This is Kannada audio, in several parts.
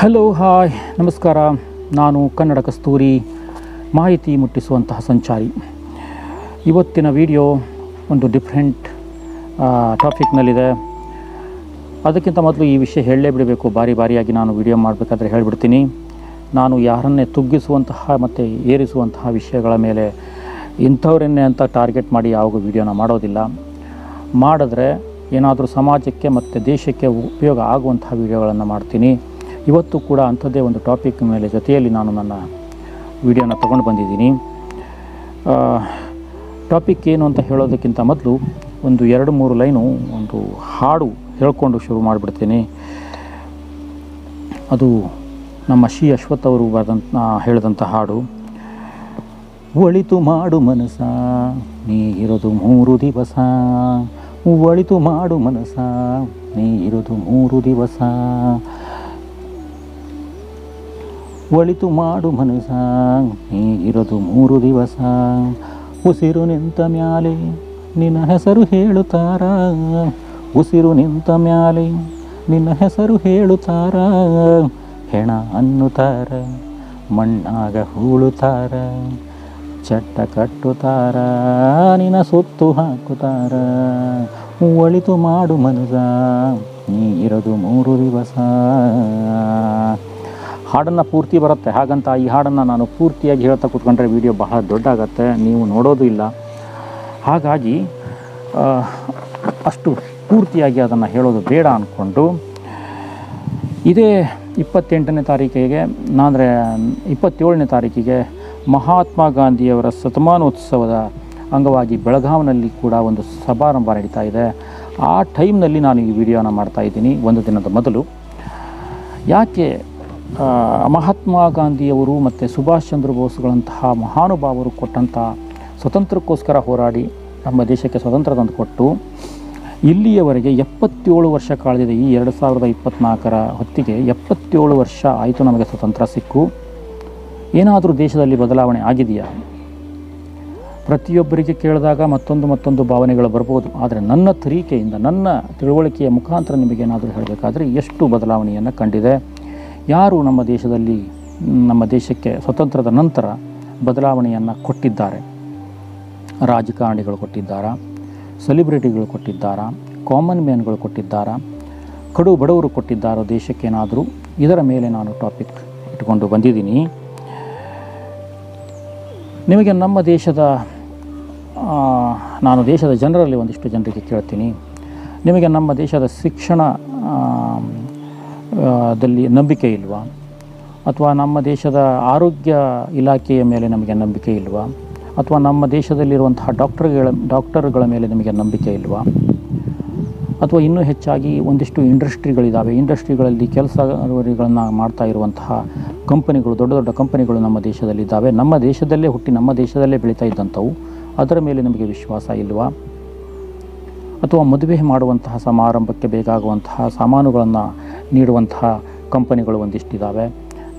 ಹಲೋ ಹಾಯ್ ನಮಸ್ಕಾರ. ನಾನು ಕನ್ನಡ ಕಸ್ತೂರಿ ಮಾಹಿತಿ ಮುಟ್ಟಿಸುವಂತಹ ಸಂಚಾರಿ. ಇವತ್ತಿನ ವಿಡಿಯೋ ಒಂದು ಡಿಫ್ರೆಂಟ್ ಟಾಪಿಕ್ನಲ್ಲಿದೆ ಅದಕ್ಕಿಂತ ಮೊದಲು ಈ ವಿಷಯ ಹೇಳಲೇ ಬಿಡಬೇಕು. ಬಾರಿ ಬಾರಿಯಾಗಿ ನಾನು ವಿಡಿಯೋ ಮಾಡಬೇಕಾದ್ರೆ ಹೇಳಿಬಿಡ್ತೀನಿ. ನಾನು ಯಾರನ್ನೇ ತುಗ್ಗಿಸುವಂತಹ ಮತ್ತು ಏರಿಸುವಂತಹ ವಿಷಯಗಳ ಮೇಲೆ ಇಂಥವರನ್ನೇ ಅಂತ ಟಾರ್ಗೆಟ್ ಮಾಡಿ ಯಾವಾಗ ವಿಡಿಯೋನ ಮಾಡೋದಿಲ್ಲ. ಮಾಡಿದ್ರೆ ಏನಾದರೂ ಸಮಾಜಕ್ಕೆ ಮತ್ತು ದೇಶಕ್ಕೆ ಉಪಯೋಗ ಆಗುವಂತಹ ವಿಡಿಯೋಗಳನ್ನು ಮಾಡ್ತೀನಿ. ಇವತ್ತು ಕೂಡ ಅಂಥದ್ದೇ ಒಂದು ಟಾಪಿಕ್ ಮೇಲೆ ಜೊತೆಯಲ್ಲಿ ನಾನು ನನ್ನ ವಿಡಿಯೋನ ತಗೊಂಡು ಬಂದಿದ್ದೀನಿ. ಟಾಪಿಕ್ ಏನು ಅಂತ ಹೇಳೋದಕ್ಕಿಂತ ಮೊದಲು ಒಂದು ಎರಡು ಮೂರು ಲೈನು ಒಂದು ಹಾಡು ಹೇಳ್ಕೊಂಡು ಶುರು ಮಾಡಿಬಿಡ್ತೀನಿ. ಅದು ನಮ್ಮ ಶ್ರೀ ಅಶ್ವಥ್ ಅವರು ಬರೆದಂತ ಹೇಳಿದಂಥ ಹಾಡು. ಒಳಿತು ಮಾಡು ಮನಸ ನೀ ಇರೋದು ಮೂರು ದಿವಸ. ಒಳಿತು ಮಾಡು ಮನಸ ನೀ ಇರೋದು ಮೂರು ದಿವಸ. ಒಳಿತು ಮಾಡು ಮನಸ ನೀ ಮೂರು ದಿವಸ. ಉಸಿರು ನಿಂತ ಮ್ಯಾಲೆ ನಿನ್ನ ಹೆಸರು ಹೇಳುತ್ತಾರ? ಉಸಿರು ನಿಂತ ಮ್ಯಾಲೆ ನಿನ್ನ ಹೆಸರು ಹೇಳುತ್ತಾರ? ಹೆಣ ಅನ್ನುತ್ತಾರ? ಮಣ್ಣಾಗ ಹೂಳುತ್ತಾರ? ಚಟ್ಟ ಕಟ್ಟುತ್ತಾರ? ನಿನ್ನ ಸುತ್ತು ಹಾಕುತ್ತಾರ? ಒಳಿತು ಮಾಡು ಮನಸ ನೀ ಇರೋದು ಮೂರು ದಿವಸ. ಹಾಡನ್ನು ಪೂರ್ತಿ ಬರುತ್ತೆ. ಹಾಗಂತ ಈ ಹಾಡನ್ನು ನಾನು ಪೂರ್ತಿಯಾಗಿ ಹೇಳ್ತಾ ಕೂತ್ಕೊಂಡ್ರೆ ವಿಡಿಯೋ ಬಹಳ ದೊಡ್ಡ ಆಗತ್ತೆ ನೀವು ನೋಡೋದು ಇಲ್ಲ. ಹಾಗಾಗಿ ಅಷ್ಟು ಪೂರ್ತಿಯಾಗಿ ಅದನ್ನು ಹೇಳೋದು ಬೇಡ ಅಂದ್ಕೊಂಡು ಇದೇ ಇಪ್ಪತ್ತೆಂಟನೇ ತಾರೀಕಿಗೆ ಅಂದರೆ ಇಪ್ಪತ್ತೇಳನೇ ತಾರೀಕಿಗೆ ಮಹಾತ್ಮ ಗಾಂಧಿಯವರ ಶತಮಾನೋತ್ಸವದ ಅಂಗವಾಗಿ ಬೆಳಗಾವಿನಲ್ಲಿ ಕೂಡ ಒಂದು ಸಮಾರಂಭ ನಡೀತಾ ಇದೆ. ಆ ಟೈಮ್ನಲ್ಲಿ ನಾನು ಈ ವಿಡಿಯೋನ ಮಾಡ್ತಾಯಿದ್ದೀನಿ ಒಂದು ದಿನದ ಮೊದಲು. ಯಾಕೆ ಮಹಾತ್ಮ ಗಾಂಧಿಯವರು ಮತ್ತು ಸುಭಾಷ್ ಚಂದ್ರ ಬೋಸ್ಗಳಂತಹ ಮಹಾನುಭಾವರು ಕೊಟ್ಟಂತಹ ಸ್ವತಂತ್ರಕ್ಕೋಸ್ಕರ ಹೋರಾಡಿ ನಮ್ಮ ದೇಶಕ್ಕೆ ಸ್ವತಂತ್ರ ತಂದುಕೊಟ್ಟು ಇಲ್ಲಿಯವರೆಗೆ ಎಪ್ಪತ್ತೇಳು ವರ್ಷ ಕಳೆದಿದೆ ಈ ಎರಡು ಸಾವಿರದ ಇಪ್ಪತ್ತ್ನಾಲ್ಕರ ಹೊತ್ತಿಗೆ ಎಪ್ಪತ್ತೇಳು ವರ್ಷ ಆಯಿತು ನಮಗೆ ಸ್ವತಂತ್ರ ಸಿಕ್ಕು. ಏನಾದರೂ ದೇಶದಲ್ಲಿ ಬದಲಾವಣೆ ಆಗಿದೆಯಾ? ಪ್ರತಿಯೊಬ್ಬರಿಗೆ ಕೇಳಿದಾಗ ಮತ್ತೊಂದು ಮತ್ತೊಂದು ಭಾವನೆಗಳು ಬರ್ಬೋದು. ಆದರೆ ನನ್ನ ತರೀಕೆಯಿಂದ, ನನ್ನ ತಿಳುವಳಿಕೆಯ ಮುಖಾಂತರ ನಿಮಗೇನಾದರೂ ಹೇಳಬೇಕಾದ್ರೆ ಎಷ್ಟು ಬದಲಾವಣೆಯನ್ನು ಕಂಡಿದೆ? ಯಾರು ನಮ್ಮ ದೇಶದಲ್ಲಿ, ನಮ್ಮ ದೇಶಕ್ಕೆ ಸ್ವತಂತ್ರದ ನಂತರ ಬದಲಾವಣೆಯನ್ನು ಕೊಟ್ಟಿದ್ದಾರೆ? ರಾಜಕಾರಣಿಗಳು ಕೊಟ್ಟಿದ್ದಾರಾ? ಸೆಲಿಬ್ರಿಟಿಗಳು ಕೊಟ್ಟಿದ್ದಾರಾ? ಕಾಮನ್ ಮ್ಯಾನ್ಗಳು ಕೊಟ್ಟಿದ್ದಾರಾ? ಕಡು ಬಡವರು ಕೊಟ್ಟಿದ್ದಾರೋ ದೇಶಕ್ಕೇನಾದರೂ? ಇದರ ಮೇಲೆ ನಾನು ಟಾಪಿಕ್ ಇಟ್ಕೊಂಡು ಬಂದಿದ್ದೀನಿ. ನಿಮಗೆ ನಮ್ಮ ದೇಶದ ನಾನು ದೇಶದ ಜನರಲ್ಲಿ ಒಂದಿಷ್ಟು ಜನರಿಗೆ ಕೇಳ್ತೀನಿ. ನಿಮಗೆ ನಮ್ಮ ದೇಶದ ಶಿಕ್ಷಣ ದಲ್ಲಿ ನಂಬಿಕೆ ಇಲ್ವಾ? ಅಥವಾ ನಮ್ಮ ದೇಶದ ಆರೋಗ್ಯ ಇಲಾಖೆಯ ಮೇಲೆ ನಮಗೆ ನಂಬಿಕೆ ಇಲ್ವಾ? ಅಥವಾ ನಮ್ಮ ದೇಶದಲ್ಲಿರುವಂತಹ ಡಾಕ್ಟರ್ಗಳ ಡಾಕ್ಟರ್ಗಳ ಮೇಲೆ ನಮಗೆ ನಂಬಿಕೆ ಇಲ್ವಾ? ಅಥವಾ ಇನ್ನೂ ಹೆಚ್ಚಾಗಿ ಒಂದಿಷ್ಟು ಇಂಡಸ್ಟ್ರಿಗಳಿದ್ದಾವೆ ಇಂಡಸ್ಟ್ರಿಗಳಲ್ಲಿ ಕೆಲಸಗಳನ್ನು ಮಾಡ್ತಾ ಇರುವಂತಹ ಕಂಪನಿಗಳು, ದೊಡ್ಡ ದೊಡ್ಡ ಕಂಪನಿಗಳು ನಮ್ಮ ದೇಶದಲ್ಲಿದ್ದಾವೆ ನಮ್ಮ ದೇಶದಲ್ಲೇ ಹುಟ್ಟಿ ನಮ್ಮ ದೇಶದಲ್ಲೇ ಬೆಳೀತಾ ಇದ್ದಂಥವು, ಅದರ ಮೇಲೆ ನಮಗೆ ವಿಶ್ವಾಸ ಇಲ್ವಾ? ಅಥವಾ ಮದುವೆ ಮಾಡುವಂತಹ ಸಮಾರಂಭಕ್ಕೆ ಬೇಕಾಗುವಂತಹ ಸಾಮಾನುಗಳನ್ನು ನೀಡುವಂತಹ ಕಂಪನಿಗಳು ಒಂದಿಷ್ಟಿದ್ದಾವೆ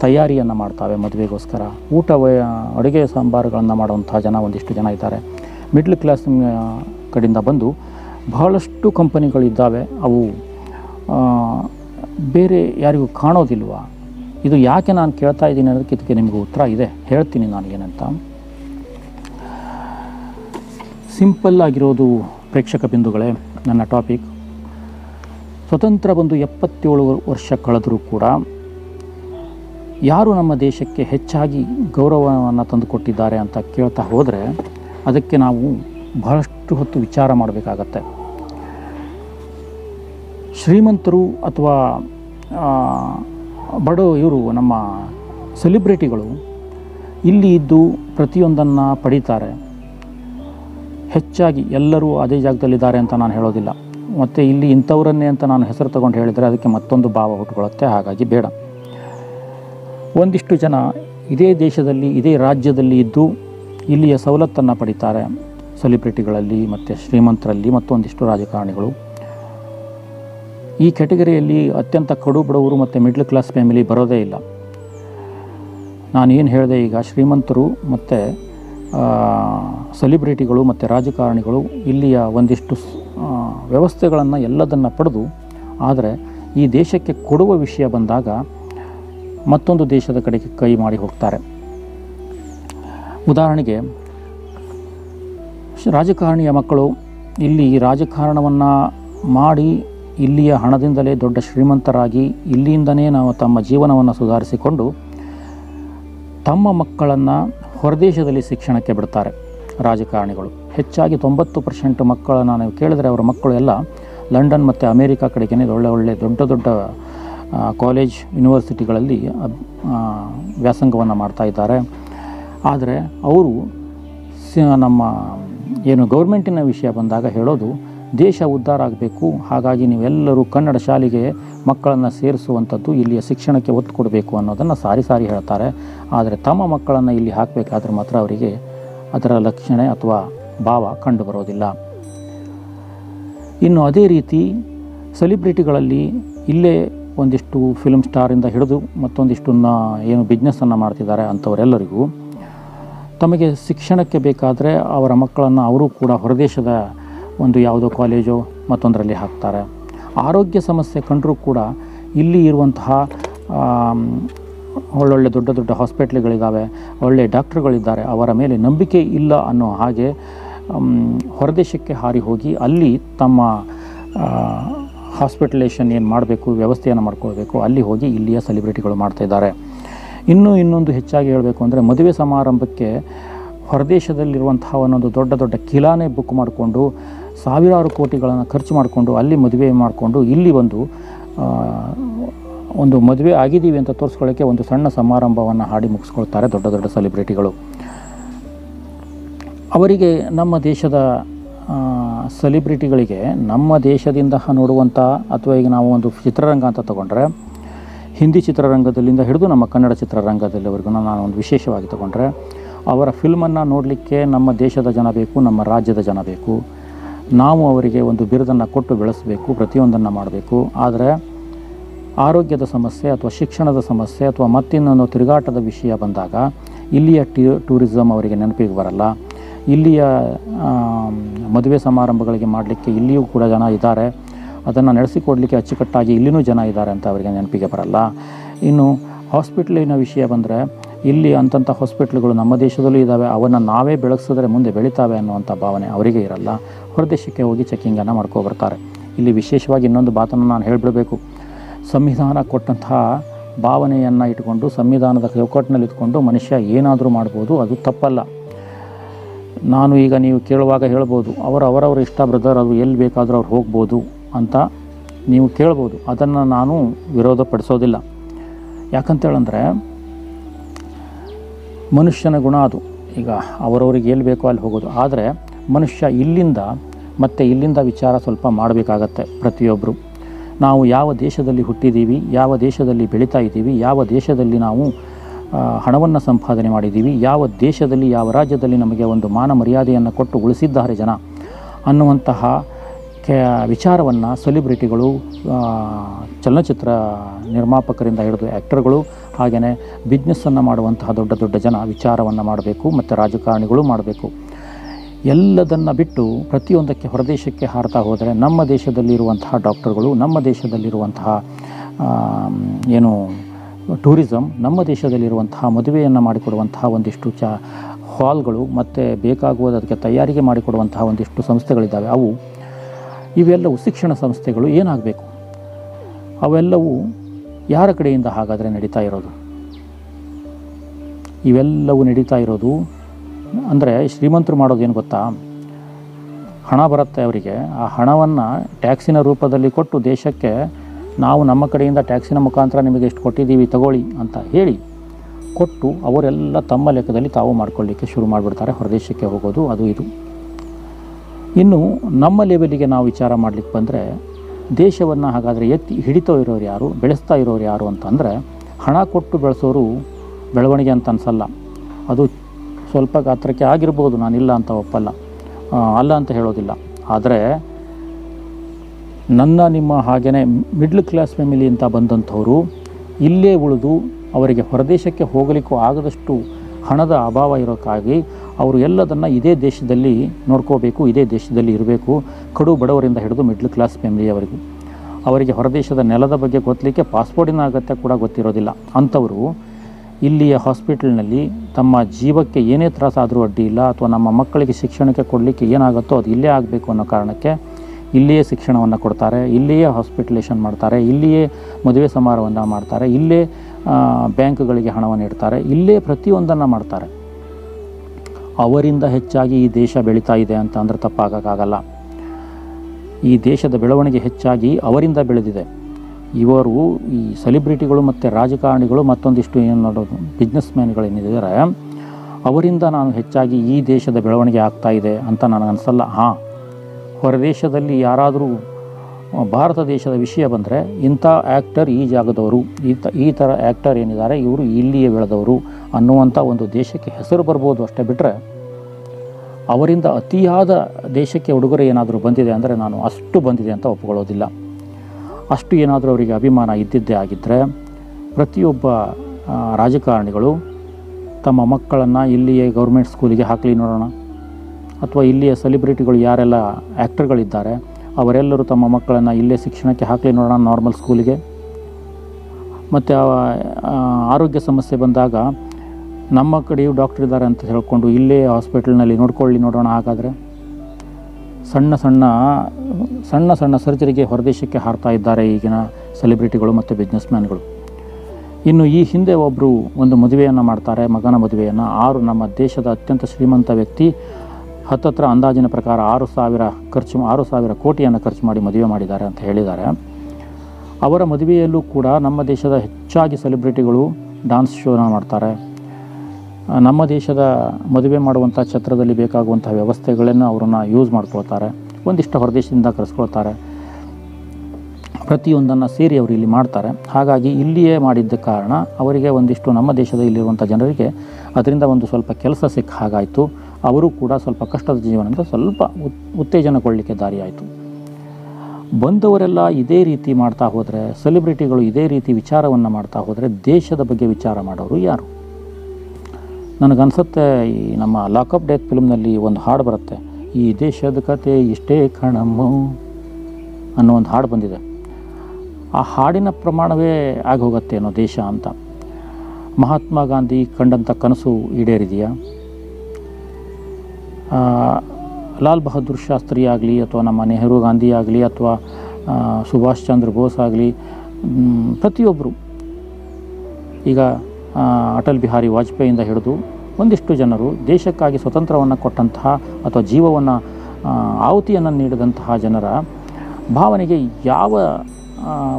ತಯಾರಿಯನ್ನು ಮಾಡ್ತವೆ ಮದುವೆಗೋಸ್ಕರ. ಊಟ ಅಡುಗೆ ಸಾಂಬಾರುಗಳನ್ನು ಮಾಡುವಂಥ ಜನ ಒಂದಿಷ್ಟು ಜನ ಇದ್ದಾರೆ. ಮಿಡ್ಲ್ ಕ್ಲಾಸ್ ಕಡೆಯಿಂದ ಬಂದು ಬಹಳಷ್ಟು ಕಂಪನಿಗಳಿದ್ದಾವೆ. ಅವು ಬೇರೆ ಯಾರಿಗೂ ಕಾಣೋದಿಲ್ವ? ಇದು ಯಾಕೆ ನಾನು ಕೇಳ್ತಾ ಇದ್ದೀನಿ ಅನ್ನೋದಕ್ಕೆ ಇದಕ್ಕೆ ನಿಮಗೆ ಉತ್ತರ ಇದೆ. ಹೇಳ್ತೀನಿ ನಾನು ಏನಂತ. ಸಿಂಪಲ್ ಆಗಿರೋದು ಪ್ರೇಕ್ಷಕ ಬಿಂದುಗಳೇ ನನ್ನ ಟಾಪಿಕ್. ಸ್ವತಂತ್ರ ಬಂದು ಎಪ್ಪತ್ತೇಳು ವರ್ಷ ಕಳೆದರೂ ಕೂಡ ಯಾರು ನಮ್ಮ ದೇಶಕ್ಕೆ ಹೆಚ್ಚಾಗಿ ಗೌರವವನ್ನು ತಂದುಕೊಟ್ಟಿದ್ದಾರೆ ಅಂತ ಕೇಳ್ತಾ ಹೋದರೆ ಅದಕ್ಕೆ ನಾವು ಬಹಳಷ್ಟು ಹೊತ್ತು ವಿಚಾರ ಮಾಡಬೇಕಾಗತ್ತೆ. ಶ್ರೀಮಂತರು ಅಥವಾ ಬಡೋ ಇವರು ನಮ್ಮ ಸೆಲಿಬ್ರಿಟಿಗಳು ಇಲ್ಲಿ ಇದ್ದು ಪ್ರತಿಯೊಂದನ್ನು ಪಡೀತಾರೆ. ಹೆಚ್ಚಾಗಿ ಎಲ್ಲರೂ ಅದೇ ಜಾಗದಲ್ಲಿದ್ದಾರೆ ಅಂತ ನಾನು ಹೇಳೋದಿಲ್ಲ. ಮತ್ತು ಇಲ್ಲಿ ಇಂಥವರನ್ನೇ ಅಂತ ನಾನು ಹೆಸರು ತಗೊಂಡು ಹೇಳಿದರೆ ಅದಕ್ಕೆ ಮತ್ತೊಂದು ಭಾವ ಹುಟ್ಟುಕೊಳ್ಳುತ್ತೆ. ಹಾಗಾಗಿ ಬೇಡ. ಒಂದಿಷ್ಟು ಜನ ಇದೇ ದೇಶದಲ್ಲಿ, ಇದೇ ರಾಜ್ಯದಲ್ಲಿ ಇದ್ದು ಇಲ್ಲಿಯ ಸವಲತ್ತನ್ನು ಪಡಿತಾರೆ. ಸೆಲಿಬ್ರಿಟಿಗಳಲ್ಲಿ ಮತ್ತು ಶ್ರೀಮಂತರಲ್ಲಿ ಮತ್ತೊಂದಿಷ್ಟು ರಾಜಕಾರಣಿಗಳು. ಈ ಕ್ಯಾಟಗರಿಯಲ್ಲಿ ಅತ್ಯಂತ ಕಡು ಬಡವರು ಮತ್ತು ಮಿಡ್ಲ್ ಕ್ಲಾಸ್ ಫ್ಯಾಮಿಲಿ ಬರೋದೇ ಇಲ್ಲ. ನಾನೇನು ಹೇಳಿದೆ ಈಗ, ಶ್ರೀಮಂತರು ಮತ್ತು ಸೆಲಿಬ್ರಿಟಿಗಳು ಮತ್ತು ರಾಜಕಾರಣಿಗಳು ಇಲ್ಲಿಯ ಒಂದಿಷ್ಟು ವ್ಯವಸ್ಥೆಗಳನ್ನು ಎಲ್ಲದನ್ನು ಪಡೆದು, ಆದರೆ ಈ ದೇಶಕ್ಕೆ ಕೊಡುವ ವಿಷಯ ಬಂದಾಗ ಮತ್ತೊಂದು ದೇಶದ ಕಡೆಗೆ ಕೈ ಮಾಡಿ ಹೋಗ್ತಾರೆ. ಉದಾಹರಣೆಗೆ, ರಾಜಕಾರಣಿಯ ಮಕ್ಕಳು ಇಲ್ಲಿ ರಾಜಕಾರಣವನ್ನು ಮಾಡಿ ಇಲ್ಲಿಯ ಹಣದಿಂದಲೇ ದೊಡ್ಡ ಶ್ರೀಮಂತರಾಗಿ ಇಲ್ಲಿಂದನೇ ನಾವು ತಮ್ಮ ಜೀವನವನ್ನು ಸುಧಾರಿಸಿಕೊಂಡು ತಮ್ಮ ಮಕ್ಕಳನ್ನು ಹೊರದೇಶದಲ್ಲಿ ಶಿಕ್ಷಣಕ್ಕೆ ಬಿಡ್ತಾರೆ. ರಾಜಕಾರಣಿಗಳು. ಹೆಚ್ಚಾಗಿ ತೊಂಬತ್ತು ಪರ್ಸೆಂಟ್ ಮಕ್ಕಳನ್ನು ನೀವು ಕೇಳಿದರೆ ಅವರ ಮಕ್ಕಳು ಎಲ್ಲ ಲಂಡನ್ ಮತ್ತು ಅಮೇರಿಕಾ ಕಡೆಗೇ ಒಳ್ಳೆ ಒಳ್ಳೆ ದೊಡ್ಡ ದೊಡ್ಡ ಕಾಲೇಜ್, ಯೂನಿವರ್ಸಿಟಿಗಳಲ್ಲಿ ವ್ಯಾಸಂಗವನ್ನು ಮಾಡ್ತಾ ಇದ್ದಾರೆ. ಆದರೆ ಅವರು ನಮ್ಮ ಏನು ಗೌರ್ಮೆಂಟಿನ ವಿಷಯ ಬಂದಾಗ ಹೇಳೋದು, ದೇಶ ಉದ್ಧಾರ ಆಗಬೇಕು, ಹಾಗಾಗಿ ನೀವೆಲ್ಲರೂ ಕನ್ನಡ ಶಾಲೆಗೆ ಮಕ್ಕಳನ್ನು ಸೇರಿಸುವಂಥದ್ದು ಇಲ್ಲಿಯ ಶಿಕ್ಷಣಕ್ಕೆ ಒತ್ತು ಕೊಡಬೇಕು ಅನ್ನೋದನ್ನು ಸಾರಿ ಸಾರಿ ಹೇಳ್ತಾರೆ. ಆದರೆ ತಮ್ಮ ಮಕ್ಕಳನ್ನು ಇಲ್ಲಿ ಹಾಕಬೇಕಾದ್ರೆ ಮಾತ್ರ ಅವರಿಗೆ ಅದರ ಲಕ್ಷಣೆ ಅಥವಾ ಭಾವ ಕಂಡು ಬರೋದಿಲ್ಲ ಇನ್ನು ಅದೇ ರೀತಿ ಸೆಲಿಬ್ರಿಟಿಗಳಲ್ಲಿ ಇಲ್ಲೇ ಒಂದಿಷ್ಟು ಫಿಲ್ಮ್ ಸ್ಟಾರಿಂದ ಹಿಡಿದು ಮತ್ತೊಂದಿಷ್ಟು ಏನು ಬಿಸ್ನೆಸ್ಸನ್ನು ಮಾಡ್ತಿದ್ದಾರೆ ಅಂಥವರೆಲ್ಲರಿಗೂ ತಮಗೆ ಶಿಕ್ಷಣಕ್ಕೆ ಬೇಕಾದರೆ ಅವರ ಮಕ್ಕಳನ್ನು ಅವರು ಕೂಡ ಹೊರದೇಶದ ಒಂದು ಯಾವುದೋ ಕಾಲೇಜು ಮತ್ತೊಂದರಲ್ಲಿ ಹಾಕ್ತಾರೆ. ಆರೋಗ್ಯ ಸಮಸ್ಯೆ ಕಂಡರೂ ಕೂಡ ಇಲ್ಲಿ ಇರುವಂತಹ ಒಳ್ಳೊಳ್ಳೆ ದೊಡ್ಡ ದೊಡ್ಡ ಹಾಸ್ಪಿಟ್ಲ್ಗಳಿದ್ದಾವೆ ಒಳ್ಳೆ ಡಾಕ್ಟ್ರುಗಳಿದ್ದಾರೆ, ಅವರ ಮೇಲೆ ನಂಬಿಕೆ ಇಲ್ಲ ಅನ್ನೋ ಹಾಗೆ ಹೊರದೇಶಕ್ಕೆ ಹಾರಿ ಹೋಗಿ ಅಲ್ಲಿ ತಮ್ಮ ಹಾಸ್ಪಿಟಲೇಷನ್ ಏನು ಮಾಡಬೇಕು, ವ್ಯವಸ್ಥೆಯನ್ನು ಮಾಡ್ಕೊಳ್ಬೇಕು, ಅಲ್ಲಿ ಹೋಗಿ ಇಲ್ಲಿಯ ಸೆಲೆಬ್ರಿಟಿಗಳು ಮಾಡ್ತಾ ಇದ್ದಾರೆ. ಇನ್ನೂ ಇನ್ನೊಂದು ಹೆಚ್ಚಾಗಿ ಹೇಳಬೇಕು ಅಂದರೆ ಮದುವೆ ಸಮಾರಂಭಕ್ಕೆ ಹೊರದೇಶದಲ್ಲಿರುವಂತಹ ಒಂದೊಂದು ದೊಡ್ಡ ದೊಡ್ಡ ಕಿಲಾನೇ ಬುಕ್ ಮಾಡಿಕೊಂಡು, ಸಾವಿರಾರು ಕೋಟಿಗಳನ್ನು ಖರ್ಚು ಮಾಡಿಕೊಂಡು, ಅಲ್ಲಿ ಮದುವೆ ಮಾಡಿಕೊಂಡು, ಇಲ್ಲಿ ಒಂದು ಒಂದು ಮದುವೆ ಆಗಿದ್ದೀವಿ ಅಂತ ತೋರಿಸ್ಕೊಳ್ಳೋಕ್ಕೆ ಒಂದು ಸಣ್ಣ ಸಮಾರಂಭವನ್ನು ಹಾಡಿ ಮುಗಿಸ್ಕೊಳ್ತಾರೆ ದೊಡ್ಡ ದೊಡ್ಡ ಸೆಲೆಬ್ರಿಟಿಗಳು ಅವರಿಗೆ ನಮ್ಮ ದೇಶದ ಸೆಲೆಬ್ರಿಟಿಗಳಿಗೆ ನಮ್ಮ ದೇಶದಿಂದ ನೋಡುವಂಥ ಅಥವಾ ಈಗ ನಾವು ಒಂದು ಚಿತ್ರರಂಗ ಅಂತ ತಗೊಂಡ್ರೆ, ಹಿಂದಿ ಚಿತ್ರರಂಗದಲ್ಲಿಂದ ಹಿಡಿದು ನಮ್ಮ ಕನ್ನಡ ಚಿತ್ರರಂಗದಲ್ಲಿವರೆಗೂ ನಾನು ಒಂದು ವಿಶೇಷವಾಗಿ ತಗೊಂಡ್ರೆ, ಅವರ ಫಿಲ್ಮನ್ನು ನೋಡಲಿಕ್ಕೆ ನಮ್ಮ ದೇಶದ ಜನ ಬೇಕು, ನಮ್ಮ ರಾಜ್ಯದ ಜನ ಬೇಕು. ನಾವು ಅವರಿಗೆ ಒಂದು ಬಿರುದನ್ನು ಕೊಟ್ಟು ಬೆಳೆಸಬೇಕು, ಪ್ರತಿಯೊಂದನ್ನು ಮಾಡಬೇಕು. ಆದರೆ ಆರೋಗ್ಯದ ಸಮಸ್ಯೆ ಅಥವಾ ಶಿಕ್ಷಣದ ಸಮಸ್ಯೆ ಅಥವಾ ಮತ್ತಿನ್ನೊಂದು ತಿರುಗಾಟದ ವಿಷಯ ಬಂದಾಗ ಇಲ್ಲಿಯ ಟಿ ಟೂರಿಸಮ್ ಅವರಿಗೆ ನೆನಪಿಗೆ ಬರಲ್ಲ. ಇಲ್ಲಿಯ ಮದುವೆ ಸಮಾರಂಭಗಳಿಗೆ ಮಾಡಲಿಕ್ಕೆ ಇಲ್ಲಿಯೂ ಕೂಡ ಜನ ಇದ್ದಾರೆ. ಅದನ್ನು ನಡೆಸಿಕೊಡಲಿಕ್ಕೆ ಅಚ್ಚುಕಟ್ಟಾಗಿ ಇಲ್ಲಿನೂ ಜನ ಇದ್ದಾರೆ ಅಂತ ಅವರಿಗೆ ನೆನಪಿಗೆ ಬರಲ್ಲ. ಇನ್ನು ಹಾಸ್ಪಿಟ್ಲಿನ ವಿಷಯ ಬಂದರೆ ಇಲ್ಲಿ ಅಂತಂಥ ಹಾಸ್ಪಿಟ್ಲ್ಗಳು ನಮ್ಮ ದೇಶದಲ್ಲೂ ಇದ್ದಾವೆ. ಅವನ್ನು ನಾವೇ ಬೆಳೆಸಿದ್ರೆ ಮುಂದೆ ಬೆಳೀತಾವೆ ಅನ್ನುವಂಥ ಭಾವನೆ ಅವರಿಗೆ ಇರಲ್ಲ. ಹೊರದೇಶಕ್ಕೆ ಹೋಗಿ ಚೆಕ್ಕಿಂಗನ್ನು ಮಾಡ್ಕೊಬರ್ತಾರೆ ಇಲ್ಲಿ ವಿಶೇಷವಾಗಿ ಇನ್ನೊಂದು ಮಾತನ್ನು ನಾನು ಹೇಳಿಬಿಡಬೇಕು. ಸಂವಿಧಾನ ಕೊಟ್ಟಂತಹ ಭಾವನೆಯನ್ನು ಇಟ್ಕೊಂಡು, ಸಂವಿಧಾನದ ಚೌಕಟ್ಟಿನಲ್ಲಿ ಇಟ್ಕೊಂಡು ಮನುಷ್ಯ ಏನಾದರೂ ಮಾಡ್ಬೋದು, ಅದು ತಪ್ಪಲ್ಲ. ನಾನು ಈಗ ನೀವು ಕೇಳುವಾಗ ಹೇಳ್ಬೋದು, ಅವರು ಅವರವರ ಇಷ್ಟ ಬ್ರದರ್, ಅದು ಎಲ್ಲಿ ಬೇಕಾದರೂ ಅವ್ರು ಹೋಗ್ಬೋದು ಅಂತ ನೀವು ಕೇಳ್ಬೋದು. ಅದನ್ನು ನಾನು ವಿರೋಧ ಪಡಿಸೋದಿಲ್ಲ. ಯಾಕಂತೇಳಂದರೆ, ಮನುಷ್ಯನ ಗುಣ ಅದು. ಈಗ ಅವರವರಿಗೆ ಎಲ್ಲಿ ಬೇಕೋ ಅಲ್ಲಿ ಹೋಗೋದು. ಆದರೆ ಮನುಷ್ಯ ಇಲ್ಲಿಂದ ಮತ್ತು ಇಲ್ಲಿಂದ ವಿಚಾರ ಸ್ವಲ್ಪ ಮಾಡಬೇಕಾಗತ್ತೆ ಪ್ರತಿಯೊಬ್ಬರು ನಾವು ಯಾವ ದೇಶದಲ್ಲಿ ಹುಟ್ಟಿದ್ದೀವಿ, ಯಾವ ದೇಶದಲ್ಲಿ ಬೆಳೀತಾ ಇದ್ದೀವಿ, ಯಾವ ದೇಶದಲ್ಲಿ ನಾವು ಹಣವನ್ನು ಸಂಪಾದನೆ ಮಾಡಿದ್ದೀವಿ, ಯಾವ ದೇಶದಲ್ಲಿ, ಯಾವ ರಾಜ್ಯದಲ್ಲಿ ನಮಗೆ ಒಂದು ಮಾನ ಮರ್ಯಾದೆಯನ್ನು ಕೊಟ್ಟು ಉಳಿಸಿದ್ದಾರೆ ಜನ ಅನ್ನುವಂತಹ ಕ್ಯಾ ವಿಚಾರವನ್ನು ಸೆಲಿಬ್ರಿಟಿಗಳು ಚಲನಚಿತ್ರ ನಿರ್ಮಾಪಕರಿಂದ ಹಿಡಿದು ಆ್ಯಕ್ಟರ್ಗಳು ಹಾಗೆಯೇ ಬಿಸ್ನೆಸ್ಸನ್ನು ಮಾಡುವಂತಹ ದೊಡ್ಡ ದೊಡ್ಡ ಜನ ವಿಚಾರವನ್ನು ಮಾಡಬೇಕು, ಮತ್ತು ರಾಜಕಾರಣಿಗಳು ಮಾಡಬೇಕು. ಎಲ್ಲದನ್ನು ಬಿಟ್ಟು ಪ್ರತಿಯೊಂದಕ್ಕೆ ಹೊರದೇಶಕ್ಕೆ ಹಾರ್ತಾ ಹೋದರೆ ನಮ್ಮ ದೇಶದಲ್ಲಿರುವಂತಹ ಡಾಕ್ಟರ್ಗಳು, ನಮ್ಮ ದೇಶದಲ್ಲಿರುವಂತಹ ಏನು ಟೂರಿಸಮ್ ನಮ್ಮ ದೇಶದಲ್ಲಿರುವಂತಹ ಮದುವೆಯನ್ನು ಮಾಡಿಕೊಡುವಂತಹ ಒಂದಿಷ್ಟು ಚ, ಹಾಲ್ಗಳು ಮತ್ತು ಬೇಕಾಗುವುದು ಅದಕ್ಕೆ ತಯಾರಿಗೆ ಮಾಡಿಕೊಡುವಂತಹ ಒಂದಿಷ್ಟು ಸಂಸ್ಥೆಗಳಿದ್ದಾವೆ. ಅವು, ಇವೆಲ್ಲವೂ ಶಿಕ್ಷಣ ಸಂಸ್ಥೆಗಳು ಏನಾಗಬೇಕು? ಅವೆಲ್ಲವೂ ಯಾರ ಕಡೆಯಿಂದ ಹಾಗಾದರೆ ನಡೀತಾ ಇರೋದು? ಇವೆಲ್ಲವೂ ನಡೀತಾ ಇರೋದು ಅಂದರೆ ಶ್ರೀಮಂತರು ಮಾಡೋದೇನು ಗೊತ್ತಾ? ಹಣ ಬರುತ್ತೆ ಅವರಿಗೆ. ಆ ಹಣವನ್ನು ಟ್ಯಾಕ್ಸಿನ ರೂಪದಲ್ಲಿ ಕೊಟ್ಟು ದೇಶಕ್ಕೆ ನಾವು ನಮ್ಮ ಕಡೆಯಿಂದ ಟ್ಯಾಕ್ಸಿನ ಮುಖಾಂತರ ನಿಮಗೆ ಎಷ್ಟು ಕೊಟ್ಟಿದ್ದೀವಿ ತಗೊಳ್ಳಿ ಅಂತ ಹೇಳಿ ಕೊಟ್ಟು ಅವರೆಲ್ಲ ತಮ್ಮ ಲೆಕ್ಕದಲ್ಲಿ ತಾವು ಮಾಡ್ಕೊಳ್ಳಿಕ್ಕೆ ಶುರು ಮಾಡಿಬಿಡ್ತಾರೆ. ಹೊರದೇಶಕ್ಕೆ ಹೋಗೋದು ಅದು ಇದು. ಇನ್ನು ನಮ್ಮ ಲೆವೆಲಿಗೆ ನಾವು ವಿಚಾರ ಮಾಡಲಿಕ್ಕೆ ಬಂದರೆ ದೇಶವನ್ನು ಹಾಗಾದರೆ ಎತ್ತಿ ಹಿಡಿತೋ ಇರೋರು ಯಾರು, ಬೆಳೆಸ್ತಾ ಇರೋರು ಯಾರು ಅಂತಂದರೆ ಹಣ ಕೊಟ್ಟು ಬೆಳೆಸೋರು ಬೆಳವಣಿಗೆ ಅಂತ ಅನಿಸಲ್ಲ. ಅದು ಸ್ವಲ್ಪ ಗಾತ್ರಕ್ಕೆ ಆಗಿರ್ಬೋದು, ನಾನಿಲ್ಲ ಅಂತ ಒಪ್ಪಲ್ಲ. ಅಲ್ಲ ಅಂತ ಹೇಳೋದಿಲ್ಲ. ಆದರೆ ನನ್ನ, ನಿಮ್ಮ ಹಾಗೆಯೇ ಮಿಡ್ಲ್ ಕ್ಲಾಸ್ ಫ್ಯಾಮಿಲಿ ಅಂತ ಬಂದಂಥವರು ಇಲ್ಲೇ ಉಳಿದು ಅವರಿಗೆ ಹೊರದೇಶಕ್ಕೆ ಹೋಗಲಿಕ್ಕೂ ಆಗದಷ್ಟು ಹಣದ ಅಭಾವ ಇರೋಕ್ಕಾಗಿ ಅವರು ಎಲ್ಲದನ್ನು ಇದೇ ದೇಶದಲ್ಲಿ ನೋಡ್ಕೋಬೇಕು, ಇದೇ ದೇಶದಲ್ಲಿ ಇರಬೇಕು, ಕಡು ಬಡವರಿಂದ ಹಿಡಿದು ಮಿಡ್ಲ್ ಕ್ಲಾಸ್ ಫ್ಯಾಮಿಲಿಯವರೆಗೂ ಅವರಿಗೆ ಹೊರದೇಶದ ನೆಲದ ಬಗ್ಗೆ ಗೊತ್ತಲಿಕ್ಕೆ ಪಾಸ್ಪೋರ್ಟಿನ ಅಗತ್ಯ ಕೂಡ ಗೊತ್ತಿರೋದಿಲ್ಲ. ಅಂಥವರು ಇಲ್ಲಿಯ ಹಾಸ್ಪಿಟಲ್ನಲ್ಲಿ ತಮ್ಮ ಜೀವಕ್ಕೆ ಏನೇ ತ್ರಾಸಾದರೂ ಅಡ್ಡಿ ಇಲ್ಲ ಅಥವಾ ನಮ್ಮ ಮಕ್ಕಳಿಗೆ ಶಿಕ್ಷಣಕ್ಕೆ ಕೊಡಲಿಕ್ಕೆ ಏನಾಗುತ್ತೋ ಅದು ಇಲ್ಲೇ ಆಗಬೇಕು ಅನ್ನೋ ಕಾರಣಕ್ಕೆ ಇಲ್ಲಿಯೇ ಶಿಕ್ಷಣವನ್ನು ಕೊಡ್ತಾರೆ, ಇಲ್ಲಿಯೇ ಹಾಸ್ಪಿಟಲೇಷನ್ ಮಾಡ್ತಾರೆ, ಇಲ್ಲಿಯೇ ಮದುವೆ ಸಮಾರಂಭವನ್ನು ಮಾಡ್ತಾರೆ, ಇಲ್ಲೇ ಬ್ಯಾಂಕ್ಗಳಿಗೆ ಹಣವನ್ನು ಇಡ್ತಾರೆ, ಇಲ್ಲೇ ಪ್ರತಿಯೊಂದನ್ನು ಮಾಡ್ತಾರೆ. ಅವರಿಂದ ಹೆಚ್ಚಾಗಿ ಈ ದೇಶ ಬೆಳೀತಾ ಇದೆ ಅಂತ ಅಂದರೆ ತಪ್ಪಾಗೋಕ್ಕಾಗಲ್ಲ. ಈ ದೇಶದ ಬೆಳವಣಿಗೆ ಹೆಚ್ಚಾಗಿ ಅವರಿಂದ ಬೆಳೆದಿದೆ. ಇವರು ಈ ಸೆಲಿಬ್ರಿಟಿಗಳು ಮತ್ತು ರಾಜಕಾರಣಿಗಳು ಮತ್ತೊಂದಿಷ್ಟು ಏನು ನೋಡೋದು ಬಿಸ್ನೆಸ್ ಮ್ಯಾನ್ಗಳೇನಿದ್ದಾರೆ ಅವರಿಂದ ನಾನು ಹೆಚ್ಚಾಗಿ ಈ ದೇಶದ ಬೆಳವಣಿಗೆ ಆಗ್ತಾ ಇದೆ ಅಂತ ನನಗನ್ಸಲ್ಲ ಹಾಂ, ಹೊರದೇಶದಲ್ಲಿ ಯಾರಾದರೂ, ಭಾರತ ದೇಶದ ವಿಷಯ ಬಂದರೆ ಇಂಥ ಆ್ಯಕ್ಟರ್ ಈ ಜಾಗದವರು ಈ ತ ಈ ಥರ ಆ್ಯಕ್ಟರ್ ಏನಿದ್ದಾರೆ, ಇವರು ಇಲ್ಲಿಯೇ ಬೆಳೆದವರು ಅನ್ನುವಂಥ ಒಂದು ದೇಶಕ್ಕೆ ಹೆಸರು ಬರ್ಬೋದು ಅಷ್ಟೇ ಬಿಟ್ಟರೆ ಅವರಿಂದ ಅತಿಯಾದ ದೇಶಕ್ಕೆ ಉಡುಗೊರೆ ಏನಾದರೂ ಬಂದಿದೆ ಅಂದರೆ ನಾನು ಅಷ್ಟು ಬಂದಿದೆ ಅಂತ ಒಪ್ಕೊಳ್ಳೋದಿಲ್ಲ. ಅಷ್ಟು ಏನಾದರೂ ಅವರಿಗೆ ಅಭಿಮಾನ ಇದ್ದಿದ್ದೇ ಆಗಿದ್ದರೆ ಪ್ರತಿಯೊಬ್ಬ ರಾಜಕಾರಣಿಗಳು ತಮ್ಮ ಮಕ್ಕಳನ್ನು ಇಲ್ಲಿಯೇ ಗೌರ್ಮೆಂಟ್ ಸ್ಕೂಲಿಗೆ ಹಾಕಲಿ ನೋಡೋಣ. ಅಥವಾ ಇಲ್ಲಿಯ ಸೆಲಿಬ್ರಿಟಿಗಳು ಯಾರೆಲ್ಲ ಆ್ಯಕ್ಟರ್ಗಳಿದ್ದಾರೆ ಅವರೆಲ್ಲರೂ ತಮ್ಮ ಮಕ್ಕಳನ್ನು ಇಲ್ಲೇ ಶಿಕ್ಷಣಕ್ಕೆ ಹಾಕಲಿ ನೋಡೋಣ ನಾರ್ಮಲ್ ಸ್ಕೂಲಿಗೆ ಮತ್ತು ಆರೋಗ್ಯ ಸಮಸ್ಯೆ ಬಂದಾಗ ನಮ್ಮ ಕಡೆಯೂ ಡಾಕ್ಟರ್ ಇದ್ದಾರೆ ಅಂತ ಹೇಳ್ಕೊಂಡು ಇಲ್ಲೇ ಹಾಸ್ಪಿಟಲ್ನಲ್ಲಿ ನೋಡ್ಕೊಳ್ಳಿ ನೋಡೋಣ ಹಾಗಾದರೆ. ಸಣ್ಣ ಸಣ್ಣ ಸಣ್ಣ ಸಣ್ಣ ಸರ್ಜರಿಗೆ ಹೊರದೇಶಕ್ಕೆ ಹಾರ್ತಾ ಇದ್ದಾರೆ ಈಗಿನ ಸೆಲೆಬ್ರಿಟಿಗಳು ಮತ್ತು ಬಿಸ್ನೆಸ್ ಮ್ಯಾನ್ಗಳು ಇನ್ನು ಈ ಹಿಂದೆ ಒಬ್ಬರು ಒಂದು ಮದುವೆಯನ್ನು ಮಾಡ್ತಾರೆ, ಮಗನ ಮದುವೆಯನ್ನು. ಆರು ನಮ್ಮ ದೇಶದ ಅತ್ಯಂತ ಶ್ರೀಮಂತ ವ್ಯಕ್ತಿ, ಹತ್ತತ್ರ ಅಂದಾಜಿನ ಪ್ರಕಾರ ಆರು ಸಾವಿರ ಖರ್ಚು, ಆರು ಸಾವಿರ ಕೋಟಿಯನ್ನು ಖರ್ಚು ಮಾಡಿ ಮದುವೆ ಮಾಡಿದ್ದಾರೆ ಅಂತ ಹೇಳಿದ್ದಾರೆ. ಅವರ ಮದುವೆಯಲ್ಲೂ ಕೂಡ ನಮ್ಮ ದೇಶದ ಹೆಚ್ಚಾಗಿ ಸೆಲೆಬ್ರಿಟಿಗಳು ಡಾನ್ಸ್ ಶೋನ ಮಾಡ್ತಾರೆ. ನಮ್ಮ ದೇಶದ ಮದುವೆ ಮಾಡುವಂಥ ಛತ್ರದಲ್ಲಿ ಬೇಕಾಗುವಂಥ ವ್ಯವಸ್ಥೆಗಳನ್ನು ಅವರನ್ನು ಯೂಸ್ ಮಾಡ್ಕೊಳ್ತಾರೆ. ಒಂದಿಷ್ಟು ಹೊರದೇಶದಿಂದ ಕರೆಸ್ಕೊಳ್ತಾರೆ. ಪ್ರತಿಯೊಂದನ್ನು ಸೇರಿ ಅವರು ಇಲ್ಲಿ ಮಾಡ್ತಾರೆ. ಹಾಗಾಗಿ ಇಲ್ಲಿಯೇ ಮಾಡಿದ್ದ ಕಾರಣ ಅವರಿಗೆ ಒಂದಿಷ್ಟು ನಮ್ಮ ದೇಶದ ಇಲ್ಲಿರುವಂಥ ಜನರಿಗೆ ಅದರಿಂದ ಒಂದು ಸ್ವಲ್ಪ ಕೆಲಸ ಸಿಕ್ಕ ಹಾಗಾಯಿತು. ಅವರು ಕೂಡ ಸ್ವಲ್ಪ ಕಷ್ಟದ ಜೀವನದಿಂದ ಸ್ವಲ್ಪ ಉತ್ ಉತ್ತೇಜನಗೊಳ್ಳಲಿಕ್ಕೆ ದಾರಿಯಾಯಿತು. ಬಂದವರೆಲ್ಲ ಇದೇ ರೀತಿ ಮಾಡ್ತಾ ಹೋದರೆ ಸೆಲೆಬ್ರಿಟಿಗಳು ಇದೇ ರೀತಿ ವಿಚಾರವನ್ನು ಮಾಡ್ತಾ ಹೋದರೆ ದೇಶದ ಬಗ್ಗೆ ವಿಚಾರ ಮಾಡೋರು ಯಾರು? ನನಗನ್ಸುತ್ತೆ ಈ ನಮ್ಮ ಲಾಕಪ್ ಡೆತ್ ಫಿಲ್ಮ್ನಲ್ಲಿ ಒಂದು ಹಾಡು ಬರುತ್ತೆ. ಈ ದೇಶದ ಕತೆ ಇಷ್ಟೇ ಕಣಮ್ಮು ಅನ್ನೋ ಒಂದು ಹಾಡು ಬಂದಿದೆ. ಆ ಹಾಡಿನ ಪ್ರಮಾಣವೇ ಆಗಿ ಹೋಗುತ್ತೆ ಅನ್ನೋ ದೇಶ ಅಂತ. ಮಹಾತ್ಮ ಗಾಂಧಿ ಕಂಡಂಥ ಕನಸು ಈಡೇರಿದೆಯಾ? ಲಾಲ್ ಬಹದ್ದೂರ್ ಶಾಸ್ತ್ರಿ ಆಗಲಿ ಅಥವಾ ನಮ್ಮ ನೆಹರು ಗಾಂಧಿ ಆಗಲಿ ಅಥವಾ ಸುಭಾಷ್ ಚಂದ್ರ ಬೋಸ್ ಆಗಲಿ ಪ್ರತಿಯೊಬ್ಬರು ಈಗ ಅಟಲ್ ಬಿಹಾರಿ ವಾಜಪೇಯಿಯಿಂದ ಹಿಡಿದು ಒಂದಿಷ್ಟು ಜನರು ದೇಶಕ್ಕಾಗಿ ಸ್ವತಂತ್ರವನ್ನು ಕೊಟ್ಟಂತಹ ಅಥವಾ ಜೀವವನ್ನು ಆಹುತಿಯನ್ನು ನೀಡಿದಂತಹ ಜನರ ಭಾವನೆಗೆ ಯಾವ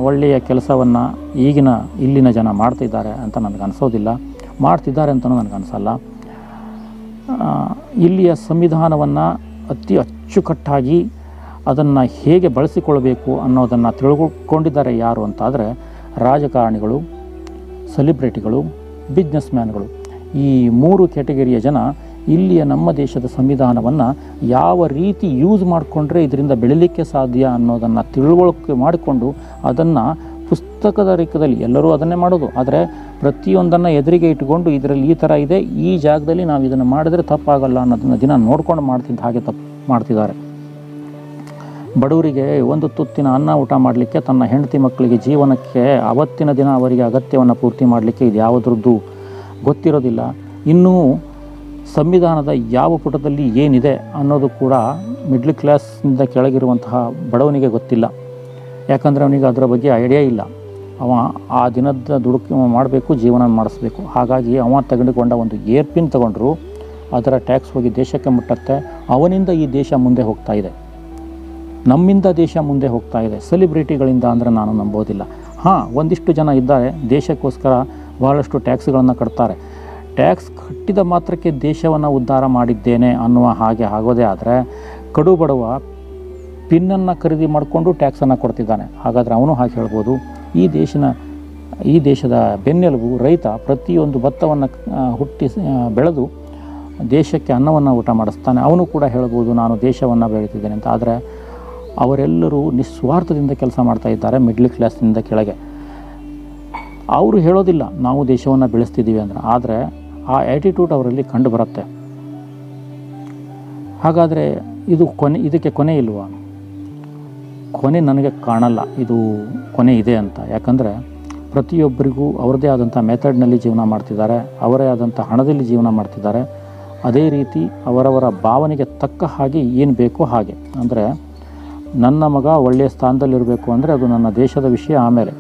ಒಳ್ಳೆಯ ಕೆಲಸವನ್ನು ಈಗಿನ, ಇಲ್ಲಿನ ಜನ ಮಾಡ್ತಿದ್ದಾರೆ ಅಂತ ನನಗೆ ಅನಿಸೋದಿಲ್ಲ. ಮಾಡ್ತಿದ್ದಾರೆ ಅಂತಲೂ ನನಗನ್ಸಲ್ಲ ಇಲ್ಲಿಯ ಸಂವಿಧಾನವನ್ನು ಅತಿ ಅಚ್ಚುಕಟ್ಟಾಗಿ ಅದನ್ನು ಹೇಗೆ ಬಳಸಿಕೊಳ್ಳಬೇಕು ಅನ್ನೋದನ್ನು ತಿಳ್ಕೊಂಡಿದ್ದಾರೆ ಯಾರು ಅಂತಾದರೆ ರಾಜಕಾರಣಿಗಳು ಸೆಲಿಬ್ರಿಟಿಗಳು ಬಿಸ್ನೆಸ್ ಮ್ಯಾನ್ಗಳು ಈ ಮೂರು ಕ್ಯಾಟಗರಿಯ ಜನ ಇಲ್ಲಿಯ ನಮ್ಮ ದೇಶದ ಸಂವಿಧಾನವನ್ನು ಯಾವ ರೀತಿ ಯೂಸ್ ಮಾಡಿಕೊಂಡ್ರೆ ಇದರಿಂದ ಬೆಳಿಲಿಕ್ಕೆ ಸಾಧ್ಯ ಅನ್ನೋದನ್ನು ತಿಳುವಳಿಕೆ ಮಾಡಿಕೊಂಡು ಅದನ್ನು ಪುಸ್ತಕದ ರೇಖದಲ್ಲಿ ಎಲ್ಲರೂ ಅದನ್ನೇ ಮಾಡೋದು. ಆದರೆ ಪ್ರತಿಯೊಂದನ್ನು ಎದುರಿಗೆ ಇಟ್ಕೊಂಡು ಇದರಲ್ಲಿ ಈ ಥರ ಇದೆ, ಈ ಜಾಗದಲ್ಲಿ ನಾವು ಇದನ್ನು ಮಾಡಿದ್ರೆ ತಪ್ಪಾಗಲ್ಲ ಅನ್ನೋದನ್ನು ದಿನ ನೋಡ್ಕೊಂಡು ಮಾಡ್ತಿದ್ದ ಹಾಗೆ ತಪ್ಪು ಮಾಡ್ತಿದ್ದಾರೆ. ಬಡವರಿಗೆ ಒಂದು ತುತ್ತಿನ ಅನ್ನ ಊಟ ಮಾಡಲಿಕ್ಕೆ ತನ್ನ ಹೆಂಡತಿ ಮಕ್ಕಳಿಗೆ ಜೀವನಕ್ಕೆ ಅವತ್ತಿನ ದಿನ ಅವರಿಗೆ ಅಗತ್ಯವನ್ನು ಪೂರ್ತಿ ಮಾಡಲಿಕ್ಕೆ ಇದು ಯಾವುದ್ರದ್ದು ಗೊತ್ತಿರೋದಿಲ್ಲ. ಇನ್ನೂ ಸಂವಿಧಾನದ ಯಾವ ಪುಟದಲ್ಲಿ ಏನಿದೆ ಅನ್ನೋದು ಕೂಡ ಮಿಡ್ಲ್ ಕ್ಲಾಸ್ನಿಂದ ಕೆಳಗಿರುವಂತಹ ಬಡವನಿಗೆ ಗೊತ್ತಿಲ್ಲ. ಯಾಕಂದರೆ ಅವನಿಗೆ ಅದರ ಬಗ್ಗೆ ಐಡಿಯಾ ಇಲ್ಲ. ಅವ ಆ ದಿನದ ದುಡುಕು ಮಾಡಬೇಕು, ಜೀವನ ಮಾಡಿಸ್ಬೇಕು. ಹಾಗಾಗಿ ಅವ ತೆಗೆದುಕೊಂಡ ಒಂದು ಏರ್ಪಿನ್ ತಗೊಂಡ್ರು ಅದರ ಟ್ಯಾಕ್ಸ್ ಹೋಗಿ ದೇಶಕ್ಕೆ ಮುಟ್ಟತ್ತೆ. ಅವನಿಂದ ಈ ದೇಶ ಮುಂದೆ ಹೋಗ್ತಾ ಇದೆ. ನಮ್ಮಿಂದ ದೇಶ ಮುಂದೆ ಹೋಗ್ತಾ ಇದೆ. ಸೆಲಿಬ್ರಿಟಿಗಳಿಂದ ಅಂದರೆ ನಾನು ನಂಬೋದಿಲ್ಲ. ಹಾಂ, ಒಂದಿಷ್ಟು ಜನ ಇದ್ದಾರೆ. ದೇಶಕ್ಕೋಸ್ಕರ ಬಹಳಷ್ಟು ಟ್ಯಾಕ್ಸ್ಗಳನ್ನು ಕಟ್ತಾರೆ. ಟ್ಯಾಕ್ಸ್ ಕಟ್ಟಿದ ಮಾತ್ರಕ್ಕೆ ದೇಶವನ್ನು ಉದ್ಧಾರ ಮಾಡಿದ್ದೇನೆ ಅನ್ನುವ ಹಾಗೆ ಆಗೋದೇ ಆದರೆ ಕಡು ಬಡವ ಪಿನ್ನನ್ನು ಖರೀದಿ ಮಾಡಿಕೊಂಡು ಟ್ಯಾಕ್ಸನ್ನು ಕೊಡ್ತಿದ್ದಾನೆ. ಹಾಗಾದರೆ ಅವನು ಹಾಗೆ ಹೇಳ್ಬೋದು. ಈ ದೇಶನ, ಈ ದೇಶದ ಬೆನ್ನೆಲುಬು ರೈತ ಪ್ರತಿಯೊಂದು ಭತ್ತವನ್ನು ಹುಟ್ಟಿ ಬೆಳೆದು ದೇಶಕ್ಕೆ ಅನ್ನವನ್ನು ಊಟ ಮಾಡಿಸ್ತಾನೆ. ಅವನು ಕೂಡ ಹೇಳ್ಬೋದು, ನಾನು ದೇಶವನ್ನು ಬೆಳೀತಿದ್ದೇನೆ ಅಂತ. ಆದರೆ ಅವರೆಲ್ಲರೂ ನಿಸ್ವಾರ್ಥದಿಂದ ಕೆಲಸ ಮಾಡ್ತಾ ಇದ್ದಾರೆ ಮಿಡ್ಲ್ ಕ್ಲಾಸ್ನಿಂದ ಕೆಳಗೆ. ಅವರು ಹೇಳೋದಿಲ್ಲ, ನಾವು ದೇಶವನ್ನು ಬೆಳೆಸ್ತಿದ್ದೀವಿ ಅಂದರೆ. ಆದರೆ ಆ ಆ್ಯಟಿಟ್ಯೂಡ್ ಅವರಲ್ಲಿ ಕಂಡು ಬರುತ್ತೆ. ಹಾಗಾದರೆ ಇದು ಕೊನೆ, ಇದಕ್ಕೆ ಕೊನೆ ಇಲ್ವಾ? ಕೊನೆ ನನಗೆ ಕಾಣಲ್ಲ, ಇದು ಕೊನೆ ಇದೆ ಅಂತ. ಯಾಕಂದರೆ ಪ್ರತಿಯೊಬ್ಬರಿಗೂ ಅವರದೇ ಆದಂಥ ಮೆಥಡ್ನಲ್ಲಿ ಜೀವನ ಮಾಡ್ತಿದ್ದಾರೆ ಅವರೇ ಆದಂಥ ಹಣದಲ್ಲಿ ಜೀವನ ಮಾಡ್ತಿದ್ದಾರೆ. ಅದೇ ರೀತಿ ಅವರವರ ಭಾವನೆಗೆ ತಕ್ಕ ಹಾಗೆ ಏನು ಬೇಕೋ ಹಾಗೆ. ಅಂದರೆ ನನ್ನ ಮಗ ಒಳ್ಳೆಯ ಸ್ಥಾನದಲ್ಲಿರಬೇಕು ಅಂದರೆ ಅದು ನನ್ನ ದೇಶದ ವಿಷಯ ಆಮೇಲೆ.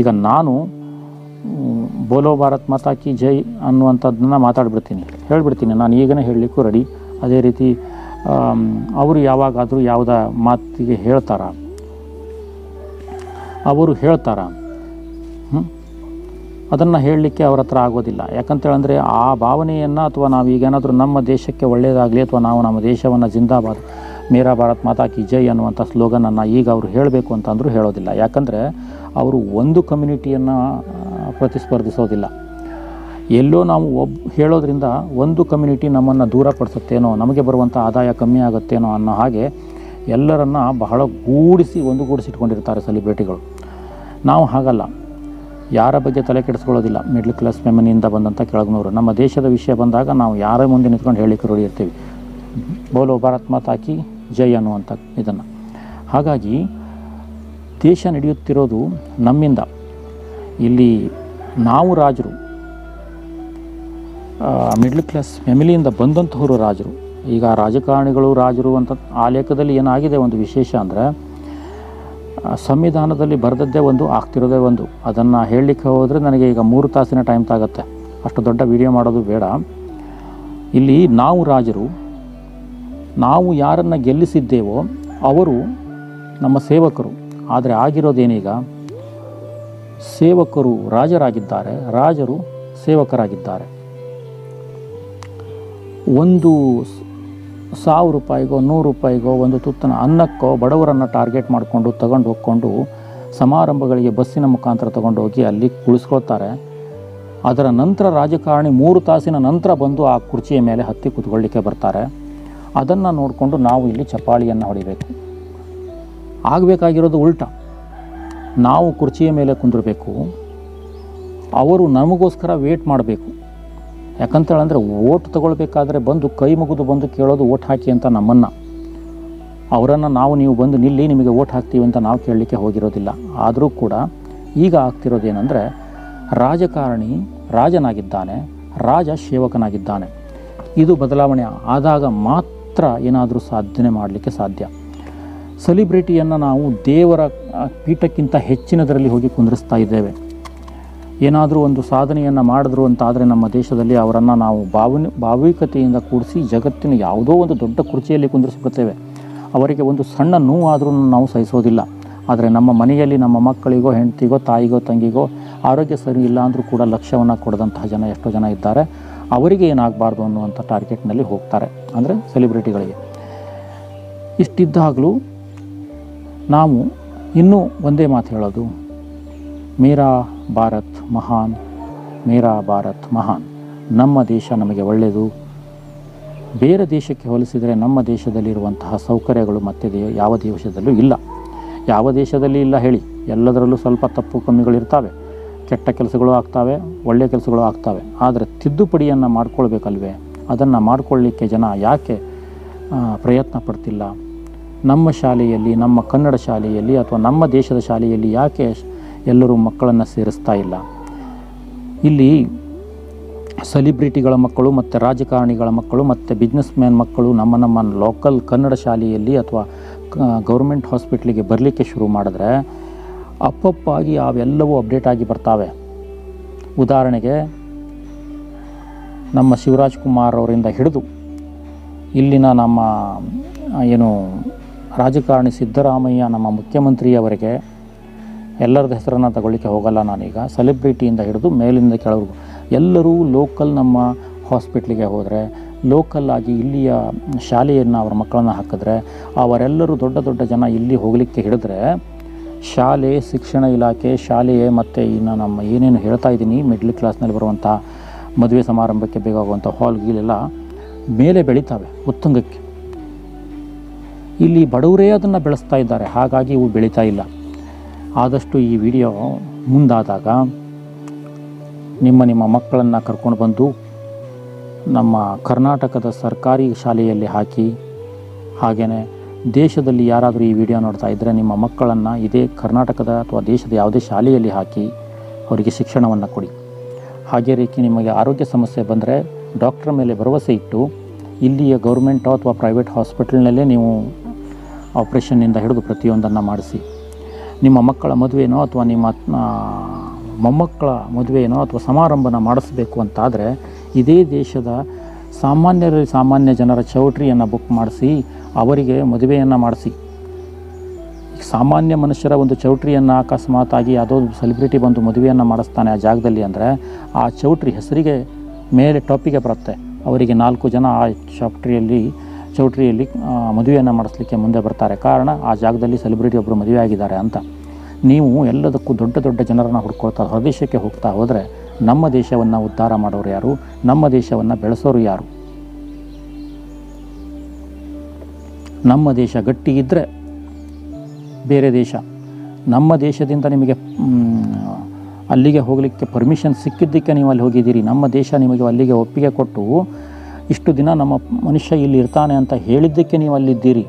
ಈಗ ನಾನು ಬೋಲೋ ಭಾರತ್ ಮಾತಾ ಕಿ ಜೈ ಅನ್ನುವಂಥದ್ದನ್ನ ಮಾತಾಡ್ಬಿಡ್ತೀನಿ. ಹೇಳಿಬಿಡ್ತೀನಿ, ನಾನು ಈಗನೇ ಹೇಳಲಿಕ್ಕೂ ರೆಡಿ. ಅದೇ ರೀತಿ ಅವರು ಯಾವಾಗಾದರೂ ಯಾವುದ ಮಾತಿಗೆ ಹೇಳ್ತಾರ? ಅವರು ಹೇಳ್ತಾರ? ಅದನ್ನು ಹೇಳಲಿಕ್ಕೆ ಅವ್ರ ಹತ್ರ ಆಗೋದಿಲ್ಲ. ಯಾಕಂತೇಳಂದರೆ ಆ ಭಾವನೆಯನ್ನು ಅಥವಾ ನಾವು ಈಗೇನಾದರೂ ನಮ್ಮ ದೇಶಕ್ಕೆ ಒಳ್ಳೆಯದಾಗಲಿ ಅಥವಾ ನಾವು ನಮ್ಮ ದೇಶವನ್ನು ಜಿಂದಾಬಾದ್ ಮೇರಾ ಭಾರತ್ ಮಾತಾ ಕಿ ಜೈ ಅನ್ನುವಂಥ ಸ್ಲೋಗನನ್ನು ಈಗ ಅವರು ಹೇಳಬೇಕು ಅಂತಂದರೂ ಹೇಳೋದಿಲ್ಲ. ಯಾಕಂದರೆ ಅವರು ಒಂದು ಕಮ್ಯುನಿಟಿಯನ್ನು ಪ್ರತಿಸ್ಪರ್ಧಿಸೋದಿಲ್ಲ. ಎಲ್ಲೋ ನಾವು ಒಬ್, ಹೇಳೋದ್ರಿಂದ ಒಂದು ಕಮ್ಯುನಿಟಿ ನಮ್ಮನ್ನು ದೂರಪಡಿಸುತ್ತೇನೋ ನಮಗೆ ಬರುವಂಥ ಆದಾಯ ಕಮ್ಮಿ ಆಗುತ್ತೇನೋ ಅನ್ನೋ ಹಾಗೆ ಎಲ್ಲರನ್ನ ಬಹಳ ಗೂಡಿಸಿ ಒಂದುಗೂಡಿಸಿಟ್ಕೊಂಡಿರ್ತಾರೆ ಸೆಲಿಬ್ರಿಟಿಗಳು. ನಾವು ಹಾಗಲ್ಲ. ಯಾರ ಬಗ್ಗೆ ತಲೆ ಕೆಡಿಸ್ಕೊಳ್ಳೋದಿಲ್ಲ. ಮಿಡ್ಲ್ ಕ್ಲಾಸ್ ಫ್ಯಾಮಿಲಿಯಿಂದ ಬಂದಂಥ ಕೆಳಗ್ನವರು. ನಮ್ಮ ದೇಶದ ವಿಷಯ ಬಂದಾಗ ನಾವು ಯಾರ ಮುಂದೆ ನಿಂತ್ಕೊಂಡು ಹೇಳಿಕ್ಕೆ ರೂಢಿ ಇರ್ತೀವಿ? ಬೋಲೋ ಭಾರತ್ ಮಾತಾಕಿ ಜೈ ಅನ್ನುವಂಥ ಇದನ್ನು. ಹಾಗಾಗಿ ದೇಶ ನಡೆಯುತ್ತಿರೋದು ನಮ್ಮಿಂದ. ಇಲ್ಲಿ ನಾವು ರಾಜರು ಮಿಡ್ಲ್ ಕ್ಲಾಸ್ ಫ್ಯಾಮಿಲಿಯಿಂದ ಬಂದಂತಹವರು ರಾಜರು. ಈಗ ರಾಜಕಾರಣಿಗಳು ರಾಜರು ಅಂತ ಆ ಲೇಖದಲ್ಲಿ ಏನಾಗಿದೆ ಒಂದು ವಿಶೇಷ ಅಂದರೆ ಸಂವಿಧಾನದಲ್ಲಿ ಬರೆದದ್ದೇ ಒಂದು, ಆಗ್ತಿರೋದೇ ಒಂದು. ಅದನ್ನು ಹೇಳಲಿಕ್ಕೆ ಹೋದರೆ ನನಗೆ ಈಗ ಮೂರು ತಾಸಿನ ಟೈಮ್ ತಾಗತ್ತೆ. ಅಷ್ಟು ದೊಡ್ಡ ವಿಡಿಯೋ ಮಾಡೋದು ಬೇಡ. ಇಲ್ಲಿ ನಾವು ರಾಜರು ನಾವು ಯಾರನ್ನು ಗೆಲ್ಲಿಸಿದ್ದೇವೋ ಅವರು ನಮ್ಮ ಸೇವಕರು. ಆದರೆ ಆಗಿರೋದೇನೀಗ? ಸೇವಕರು ರಾಜರಾಗಿದ್ದಾರೆ, ರಾಜರು ಸೇವಕರಾಗಿದ್ದಾರೆ. ಒಂದು ಸಾವಿರ ರೂಪಾಯಿಗೋ, ನೂರು ರೂಪಾಯಿಗೋ, ಒಂದು ತುತ್ತನ ಅನ್ನಕ್ಕೋ ಬಡವರನ್ನು ಟಾರ್ಗೆಟ್ ಮಾಡಿಕೊಂಡು, ತಗೊಂಡು ಹೋಗ್ಕೊಂಡು, ಸಮಾರಂಭಗಳಿಗೆ ಬಸ್ಸಿನ ಮುಖಾಂತರ ತಗೊಂಡು ಹೋಗಿ ಅಲ್ಲಿ ಕುಳಿಸ್ಕೊಳ್ತಾರೆ. ಅದರ ನಂತರ ರಾಜಕಾರಣಿ ಮೂರು ತಾಸಿನ ನಂತರ ಬಂದು ಆ ಕುರ್ಚಿಯ ಮೇಲೆ ಹತ್ತಿ ಕೂತ್ಕೊಳ್ಳಿಕ್ಕೆ ಬರ್ತಾರೆ. ಅದನ್ನು ನೋಡಿಕೊಂಡು ನಾವು ಇಲ್ಲಿ ಚಪಾಳಿಯನ್ನು ಹೊಡಿಬೇಕು. ಆಗಬೇಕಾಗಿರೋದು ಉಲ್ಟ. ನಾವು ಕುರ್ಚಿಯ ಮೇಲೆ ಕುಂದಿರಬೇಕು. ಅವರು ನಮಗೋಸ್ಕರ ವೇಟ್ ಮಾಡಬೇಕು. ಯಾಕಂತೇಳಂದರೆ ಓಟ್ ತಗೊಳ್ಬೇಕಾದ್ರೆ ಬಂದು ಕೈ ಮುಗಿದು ಬಂದು ಕೇಳೋದು ಓಟ್ ಹಾಕಿ ಅಂತ ನಮ್ಮನ್ನು. ಅವರನ್ನು ನಾವು ನೀವು ಬಂದು ನಿಲ್ಲಿ ನಿಮಗೆ ಓಟ್ ಹಾಕ್ತೀವಿ ಅಂತ ನಾವು ಕೇಳಲಿಕ್ಕೆ ಹೋಗಿರೋದಿಲ್ಲ. ಆದರೂ ಕೂಡ ಈಗ ಆಗ್ತಿರೋದೇನೆಂದರೆ ರಾಜಕಾರಣಿ ರಾಜನಾಗಿದ್ದಾನೆ, ರಾಜ ಸೇವಕನಾಗಿದ್ದಾನೆ. ಇದು ಬದಲಾವಣೆ ಆದಾಗ ಮಾತ್ರ ಏನಾದರೂ ಸಾಧನೆ ಮಾಡಲಿಕ್ಕೆ ಸಾಧ್ಯ. ಸೆಲಿಬ್ರಿಟಿಯನ್ನು ನಾವು ದೇವರ ಪೀಠಕ್ಕಿಂತ ಹೆಚ್ಚಿನದರಲ್ಲಿ ಹೋಗಿ ಕುಂದಿರಿಸ್ತಾ ಇದ್ದೇವೆ. ಏನಾದರೂ ಒಂದು ಸಾಧನೆಯನ್ನು ಮಾಡಿದ್ರು ಅಂತಾದರೆ ನಮ್ಮ ದೇಶದಲ್ಲಿ ಅವರನ್ನು ನಾವು ಭಾವನೆ, ಭಾವಿಕತೆಯಿಂದ ಕೂಡಿಸಿ ಜಗತ್ತಿನ ಯಾವುದೋ ಒಂದು ದೊಡ್ಡ ಕುರ್ಚಿಯಲ್ಲಿ ಕುಂದಿರಿಸಿಬಿಡ್ತೇವೆ. ಅವರಿಗೆ ಒಂದು ಸಣ್ಣ ನೋವಾದರೂ ನಾವು ಸಹಿಸೋದಿಲ್ಲ. ಆದರೆ ನಮ್ಮ ಮನೆಯಲ್ಲಿ ನಮ್ಮ ಮಕ್ಕಳಿಗೋ, ಹೆಂಡತಿಗೋ, ತಾಯಿಗೋ, ತಂಗಿಗೋ ಆರೋಗ್ಯ ಸರಿ ಇಲ್ಲ ಅಂದರೂ ಕೂಡ ಲಕ್ಷ್ಯವನ್ನು ಕೊಡದಂತಹ ಜನ ಎಷ್ಟೋ ಜನ ಇದ್ದಾರೆ. ಅವರಿಗೆ ಏನಾಗಬಾರ್ದು ಅನ್ನುವಂಥ ಟಾರ್ಗೆಟ್ನಲ್ಲಿ ಹೋಗ್ತಾರೆ. ಅಂದರೆ ಸೆಲೆಬ್ರಿಟಿಗಳಿಗೆ ಇಷ್ಟಿದ್ದಾಗಲೂ ನಾವು ಇನ್ನೂ ಒಂದೇ ಮಾತು ಹೇಳೋದು, ಮೇರಾ ಭಾರತ್ ಮಹಾನ್, ಮೇರಾ ಭಾರತ್ ಮಹಾನ್. ನಮ್ಮ ದೇಶ ನಮಗೆ ಒಳ್ಳೆಯದು. ಬೇರೆ ದೇಶಕ್ಕೆ ಹೋಲಿಸಿದರೆ ನಮ್ಮ ದೇಶದಲ್ಲಿರುವಂತಹ ಸೌಕರ್ಯಗಳು ಮತ್ತೆ ಯಾವ ದೇಶದಲ್ಲೂ ಇಲ್ಲ. ಯಾವ ದೇಶದಲ್ಲಿ ಇಲ್ಲ ಹೇಳಿ, ಎಲ್ಲದರಲ್ಲೂ ಸ್ವಲ್ಪ ತಪ್ಪು ಕಮ್ಮಿಗಳಿರ್ತವೆ ಕೆಟ್ಟ ಕೆಲಸಗಳು ಆಗ್ತವೆ ಒಳ್ಳೆಯ ಕೆಲಸಗಳು ಆಗ್ತವೆ. ಆದರೆ ತಿದ್ದುಪಡಿಯನ್ನು ಮಾಡ್ಕೊಳ್ಬೇಕಲ್ವೇ? ಅದನ್ನು ಮಾಡಿಕೊಳ್ಳಿಕ್ಕೆ ಜನ ಯಾಕೆ ಪ್ರಯತ್ನ ಪಡ್ತಿಲ್ಲ? ನಮ್ಮ ಶಾಲೆಯಲ್ಲಿ, ನಮ್ಮ ಕನ್ನಡ ಶಾಲೆಯಲ್ಲಿ ಅಥವಾ ನಮ್ಮ ದೇಶದ ಶಾಲೆಯಲ್ಲಿ ಯಾಕೆ ಎಲ್ಲರೂ ಮಕ್ಕಳನ್ನು ಸೇರಿಸ್ತಾ ಇಲ್ಲ? ಇಲ್ಲಿ ಸೆಲಿಬ್ರಿಟಿಗಳ ಮಕ್ಕಳು ಮತ್ತು ರಾಜಕಾರಣಿಗಳ ಮಕ್ಕಳು ಮತ್ತು ಬಿಸ್ನೆಸ್ ಮ್ಯಾನ್ ಮಕ್ಕಳು ನಮ್ಮ ನಮ್ಮ ಲೋಕಲ್ ಕನ್ನಡ ಶಾಲೆಯಲ್ಲಿ ಅಥವಾ ಗೌರ್ಮೆಂಟ್ ಹಾಸ್ಪಿಟ್ಲಿಗೆ ಬರಲಿಕ್ಕೆ ಶುರು ಮಾಡಿದ್ರೆ ಅಪ್ಪಪ್ಪಾಗಿ ಅವೆಲ್ಲವೂ ಅಪ್ಡೇಟ್ ಆಗಿ ಬರ್ತಾವೆ. ಉದಾಹರಣೆಗೆ, ನಮ್ಮ ಶಿವರಾಜ್ ಕುಮಾರ್ ಅವರಿಂದ ಹಿಡಿದು, ಇಲ್ಲಿನ ನಮ್ಮ, ಏನು, ರಾಜಕಾರಣಿ ಸಿದ್ದರಾಮಯ್ಯ, ನಮ್ಮ ಮುಖ್ಯಮಂತ್ರಿಯವರಿಗೆ ಎಲ್ಲರದ ಹೆಸರನ್ನು ತಗೊಳ್ಳಿಕ್ಕೆ ಹೋಗಲ್ಲ ನಾನೀಗ. ಸೆಲೆಬ್ರಿಟಿಯಿಂದ ಹಿಡಿದು ಮೇಲಿಂದ ಕೆಳವರೆಗೂ. ಎಲ್ಲರೂ ಲೋಕಲ್ ನಮ್ಮ ಹಾಸ್ಪಿಟ್ಲಿಗೆ ಹೋದರೆ, ಲೋಕಲ್ ಆಗಿ ಇಲ್ಲಿಯ ಶಾಲೆಯನ್ನು ಅವರ ಮಕ್ಕಳನ್ನು ಹಾಕಿದ್ರೆ, ಅವರೆಲ್ಲರೂ ದೊಡ್ಡ ದೊಡ್ಡ ಜನ ಇಲ್ಲಿ ಹೋಗಲಿಕ್ಕೆ ಹಿಡಿದ್ರೆ ಶಾಲೆ ಶಿಕ್ಷಣ ಇಲಾಖೆ, ಶಾಲೆಯೇ ಮತ್ತು ಇನ್ನು ನಮ್ಮ ಏನೇನು ಹೇಳ್ತಾ ಇದ್ದೀನಿ ಮಿಡ್ಲ್ ಕ್ಲಾಸ್ನಲ್ಲಿ ಬರುವಂಥ ಮದುವೆ ಸಮಾರಂಭಕ್ಕೆ ಬೇಕಾಗುವಂಥ ಹಾಲ್ ಗೀಲೆಲ್ಲ ಮೇಲೆ ಬೆಳೀತಾವೆ ಉತ್ತುಂಗಕ್ಕೆ. ಇಲ್ಲಿ ಬಡವರೇ ಅದನ್ನು ಬೆಳೆಸ್ತಾ ಇದ್ದಾರೆ, ಹಾಗಾಗಿ ಇವು ಬೆಳೀತಾ ಇಲ್ಲ. ಆದಷ್ಟು ಈ ವಿಡಿಯೋ ಮುಂದಾದಾಗ ನಿಮ್ಮ ನಿಮ್ಮ ಮಕ್ಕಳನ್ನು ಕರ್ಕೊಂಡು ಬಂದು ನಮ್ಮ ಕರ್ನಾಟಕದ ಸರ್ಕಾರಿ ಶಾಲೆಯಲ್ಲಿ ಹಾಕಿ ಹಾಗೆಯೇ ದೇಶದಲ್ಲಿ ಯಾರಾದರೂ ಈ ವಿಡಿಯೋ ನೋಡ್ತಾ ಇದ್ದರೆ ನಿಮ್ಮ ಮಕ್ಕಳನ್ನು ಇದೇ ಕರ್ನಾಟಕದ ಅಥವಾ ದೇಶದ ಯಾವುದೇ ಶಾಲೆಯಲ್ಲಿ ಹಾಕಿ ಅವರಿಗೆ ಶಿಕ್ಷಣವನ್ನು ಕೊಡಿ. ಹಾಗೇ ರೀತಿ ನಿಮಗೆ ಆರೋಗ್ಯ ಸಮಸ್ಯೆ ಬಂದರೆ ಡಾಕ್ಟರ್ ಮೇಲೆ ಭರವಸೆ ಇಟ್ಟು ಇಲ್ಲಿಯ ಗೌರ್ಮೆಂಟ್ ಅಥವಾ ಪ್ರೈವೇಟ್ ಹಾಸ್ಪಿಟಲ್ನಲ್ಲೇ ನೀವು ಆಪ್ರೇಷನ್ನಿಂದ ಹಿಡಿದು ಪ್ರತಿಯೊಂದನ್ನು ಮಾಡಿಸಿ. ನಿಮ್ಮ ಮಕ್ಕಳ ಮದುವೆನೋ ಅಥವಾ ನಿಮ್ಮ ಮೊಮ್ಮಕ್ಕಳ ಮದುವೆನೋ ಅಥವಾ ಸಮಾರಂಭನ ಮಾಡಿಸ್ಬೇಕು ಅಂತಾದರೆ ಇದೇ ದೇಶದ ಸಾಮಾನ್ಯರಲ್ಲಿ ಸಾಮಾನ್ಯ ಜನರ ಚೌಟ್ರಿಯನ್ನು ಬುಕ್ ಮಾಡಿಸಿ, ಅವರಿಗೆ ಮದುವೆಯನ್ನು ಮಾಡಿಸಿ. ಸಾಮಾನ್ಯ ಮನುಷ್ಯರ ಒಂದು ಚೌಟ್ರಿಯನ್ನು ಅಕಸ್ಮಾತಾಗಿ ಯಾವುದೋ ಸೆಲೆಬ್ರಿಟಿ ಬಂದು ಮದುವೆಯನ್ನು ಮಾಡಿಸ್ತಾನೆ ಆ ಜಾಗದಲ್ಲಿ ಅಂದರೆ, ಆ ಚೌಟ್ರಿ ಹೆಸರಿಗೆ ಮೇಲೆ ಟಾಪಿಗೆ ಬರುತ್ತೆ. ಅವರಿಗೆ ನಾಲ್ಕು ಜನ ಆ ಚೌಟ್ರಿಯಲ್ಲಿ ಚೌಟ್ರಿಯಲ್ಲಿ ಮದುವೆಯನ್ನು ಮಾಡಿಸ್ಲಿಕ್ಕೆ ಮುಂದೆ ಬರ್ತಾರೆ. ಕಾರಣ, ಆ ಜಾಗದಲ್ಲಿ ಸೆಲೆಬ್ರಿಟಿ ಒಬ್ಬರು ಮದುವೆ ಆಗಿದ್ದಾರೆ ಅಂತ. ನೀವು ಎಲ್ಲದಕ್ಕೂ ದೊಡ್ಡ ದೊಡ್ಡ ಜನರನ್ನು ಹುಡ್ಕೊಳ್ತಾ, ಹೊರದೇಶಕ್ಕೆ ಹೋಗ್ತಾ ಹೋದರೆ ನಮ್ಮ ದೇಶವನ್ನು ಉದ್ಧಾರ ಮಾಡೋರು ಯಾರು? ನಮ್ಮ ದೇಶವನ್ನು ಬೆಳೆಸೋರು ಯಾರು? ನಮ್ಮ ದೇಶ ಗಟ್ಟಿ ಇದ್ದರೆ ಬೇರೆ ದೇಶ. ನಮ್ಮ ದೇಶದಿಂದ ನಿಮಗೆ ಅಲ್ಲಿಗೆ ಹೋಗಲಿಕ್ಕೆ ಪರ್ಮಿಷನ್ ಸಿಕ್ಕಿದ್ದಕ್ಕೆ ನೀವು ಅಲ್ಲಿ ಹೋಗಿದ್ದೀರಿ. ನಮ್ಮ ದೇಶ ನಿಮಗೆ ಅಲ್ಲಿಗೆ ಒಪ್ಪಿಗೆ ಕೊಟ್ಟು ಇಷ್ಟು ದಿನ ನಮ್ಮ ಮನುಷ್ಯ ಇಲ್ಲಿ ಇರ್ತಾನೆ ಅಂತ ಹೇಳಿದ್ದಕ್ಕೆ ನೀವು ಅಲ್ಲಿದ್ದೀರಿ.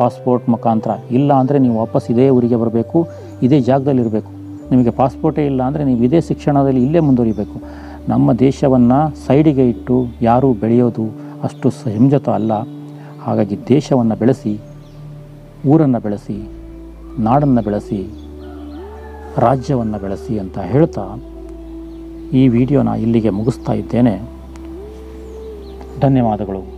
ಪಾಸ್ಪೋರ್ಟ್ ಮುಖಾಂತರ. ಇಲ್ಲ ಅಂದರೆ ನೀವು ವಾಪಸ್ ಇದೇ ಊರಿಗೆ ಬರಬೇಕು, ಇದೇ ಜಾಗದಲ್ಲಿ ಇರಬೇಕು ನಿಮಗೆ ಪಾಸ್ಪೋರ್ಟೇ ಇಲ್ಲ ಅಂದರೆ ನೀವು ಇದೇ ಶಿಕ್ಷಣದಲ್ಲಿ ಇಲ್ಲೇ ಮುಂದುವರಿಬೇಕು. ನಮ್ಮ ದೇಶವನ್ನು ಸೈಡಿಗೆ ಇಟ್ಟು ಯಾರೂ ಬೆಳೆಯೋದು ಅಷ್ಟು ಸಂಜತ ಅಲ್ಲ. ಹಾಗಾಗಿ ದೇಶವನ್ನು ಬೆಳೆಸಿ, ಊರನ್ನು ಬೆಳೆಸಿ, ನಾಡನ್ನು ಬೆಳೆಸಿ, ರಾಜ್ಯವನ್ನು ಬೆಳೆಸಿ ಅಂತ ಹೇಳ್ತಾ ಈ ವಿಡಿಯೋನ ಇಲ್ಲಿಗೆ ಮುಗಿಸ್ತಾ ಇದ್ದೇನೆ. ಧನ್ಯವಾದಗಳು.